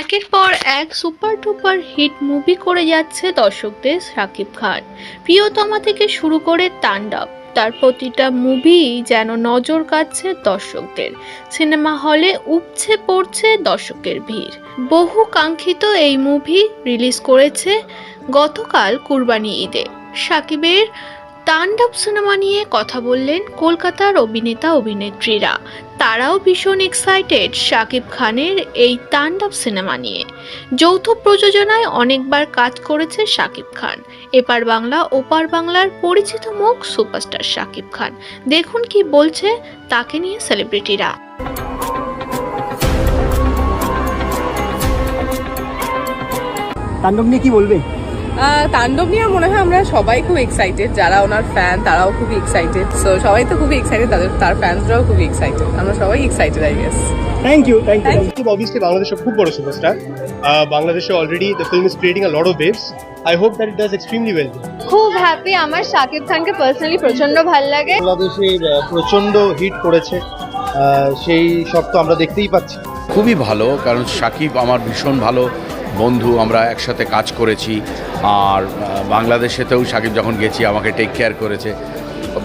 একের পর এক সুপার টুপার হিট মুভি করে যাচ্ছে দর্শকদের শাকিব খান। প্রিয়তমা থেকে শুরু করে তাণ্ডব, তার প্রতিটা মুভি যেন নজর কাটছে দর্শকদের। সিনেমা হলে উপচে পড়ছে দর্শকের ভিড়। বহু কাঙ্ক্ষিত এই মুভি রিলিজ করেছে গতকাল কুরবানি ঈদে। সাকিবের তাণ্ডব সিনেমা নিয়ে কথা বললেন কলকাতার অভিনেতা অভিনেত্রীরা। তারাও ভীষণ এক্সাইটেড শাকিব খানের এই তাণ্ডব সিনেমা নিয়ে। যৌথ প্রযোজনায় অনেকবার কাজ করেছে শাকিব খান। এপার বাংলা, ওপার বাংলার পরিচিত মুখ সুপারস্টার শাকিব খান। দেখুন কি বলছে তাকে নিয়ে সেলিব্রিটিরা তাণ্ডব নিয়ে কি বলবে? তাণ্ডব নিয়ে মনে হয় আমরা সবাই খুব এক্সাইটেড যারা ওনার ফ্যান তারাও খুবই এক্সাইটেড সো সবাই তো খুবই এক্সাইটেড তাদের তার ফ্যান্সরাও খুবই এক্সাইটেড আমরা সবাই excited I guess thank you thank you Sandeep obviously বাংলাদেশের খুব বড় সুপারস্টার বাংলাদেশে already the film is creating a lot of waves I hope that it does extremely well খুব হ্যাপি আমার শাকিব খানকে পার্সোনালি প্রচণ্ড ভালো লাগে। বাংলাদেশে আহ, প্রচণ্ড হিট করেছে। সেই সব তো আমরা দেখতেই পাচ্ছি। খুবই ভালো কারণ সাকিব আমার ভীষণ ভালো। বন্ধু আমরা একসাথে কাজ করেছি আর বাংলাদেশেতেও সাকিব যখন গেছি আমাকে টেক কেয়ার করেছে।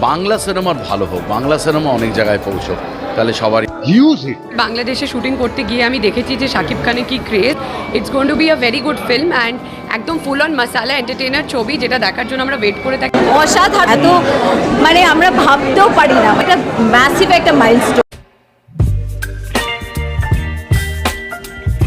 বাংলা সিনেমার ভালো হোক বাংলা সিনেমা অনেক জায়গায় পৌঁছোক তাহলে সবারই হিউজ হিট বাংলাদেশে শুটিং করতে গিয়ে আমি দেখেছি যে শাকিব খানের কি craze it's going to be a very good film and একদম ফুল অন মাসালা এন্টারটেনার ছবি যেটা দেখার জন্য আমরা ওয়েট করে থাকি। অসাধারণ। এত মানে আমরা ভাবতেও পারি না। এটা ম্যাসিভ একটা মাইলস্টোন